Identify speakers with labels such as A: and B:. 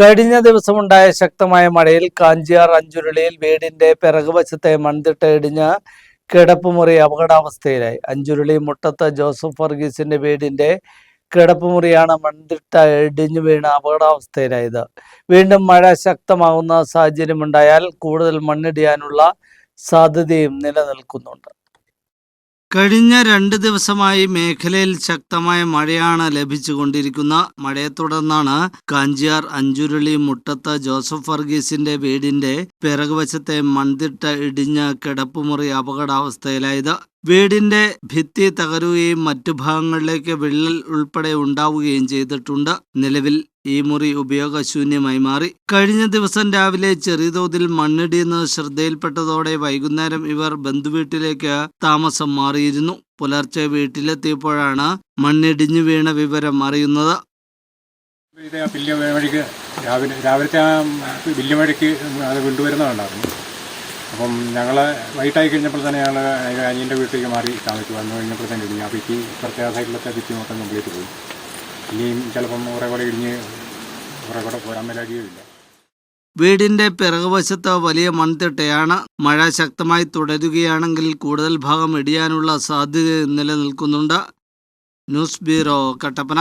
A: കഴിഞ്ഞ ദിവസമുണ്ടായ ശക്തമായ മഴയിൽ കാഞ്ചിയാർ അഞ്ചുരുളിയിൽ വീടിന്റെ പിറകുവശത്തെ മൺതിട്ട ഇടിഞ്ഞ കിടപ്പുമുറി അപകടാവസ്ഥയിലായി. അഞ്ചുരുളി മുട്ടത്ത് ജോസഫ് വർഗീസിന്റെ വീടിന്റെ കിടപ്പുമുറിയാണ് മൺതിട്ട ഇടിഞ്ഞു വീണ അപകടാവസ്ഥയിലായത്. വീണ്ടും മഴ ശക്തമാകുന്ന സാഹചര്യമുണ്ടായാൽ കൂടുതൽ മണ്ണിടിയാനുള്ള സാധ്യതയും നിലനിൽക്കുന്നുണ്ട്. കഴിഞ്ഞ രണ്ട് ദിവസമായി മേഖലയിൽ ശക്തമായ മഴയാണ് ലഭിച്ചുകൊണ്ടിരിക്കുന്ന. മഴയെ തുടർന്നാണ് കാഞ്ചിയാർ അഞ്ചുരുളി മുട്ടത്ത് ജോസഫ് വർഗീസിന്റെ വീടിന്റെ പിറകുവശത്തെ മൺതിട്ട ഇടിഞ്ഞ് കിടപ്പുമുറി അപകടാവസ്ഥയിലായത്. വീടിന്റെ ഭിത്തി തകരുകയും മറ്റു ഭാഗങ്ങളിലേക്ക് വിള്ളൽ ഉൾപ്പെടെ ഉണ്ടാവുകയും ചെയ്തിട്ടുണ്ട്. നിലവിൽ ഈ മുറി ഉപയോഗശൂന്യമായി മാറി. കഴിഞ്ഞ ദിവസം രാവിലെ ചെറിയ തോതിൽ മണ്ണിടിയെന്ന് ശ്രദ്ധയിൽപ്പെട്ടതോടെ വൈകുന്നേരം ഇവർ ബന്ധുവീട്ടിലേക്ക് താമസം മാറിയിരുന്നു. പുലർച്ചെ വീട്ടിലെത്തിയപ്പോഴാണ് മണ്ണിടിഞ്ഞു വീണ വിവരം അറിയുന്നത്.
B: വഴിക്ക് രാവിലെ രാവിലത്തെ ആ വലിയ വഴിക്ക് അത് കൊണ്ടുവരുന്നതുണ്ടായിരുന്നു അപ്പം ഞങ്ങൾ വൈകിട്ടായി കഴിഞ്ഞപ്പോൾ തന്നെ ഞങ്ങൾ അനിയന്റെ വീട്ടിലേക്ക് മാറി താമസിച്ചു വന്നു. കഴിഞ്ഞപ്പോൾ തന്നെ ഇടിഞ്ഞു. ആ ഭിത്തി പ്രത്യേക സൈഡിലത്തെ ഭിത്തി മൊത്തം കംപ്ലീറ്റ് പോയി. ഇനിയും ചിലപ്പം കുറേ ഇടിഞ്ഞ് കുറേ കൂടെ പോരാൻ മേലാകുകയില്ല
A: വീടിന്റെ പിറകുവശത്ത് വലിയ മൺതിട്ടയാണ്. മഴ ശക്തമായി തുടരുകയാണെങ്കിൽ കൂടുതൽ ഭാഗം ഇടിയാനുള്ള സാധ്യത നിലനിൽക്കുന്നുണ്ട് ന്യൂസ് ബ്യൂറോ കട്ടപ്പന.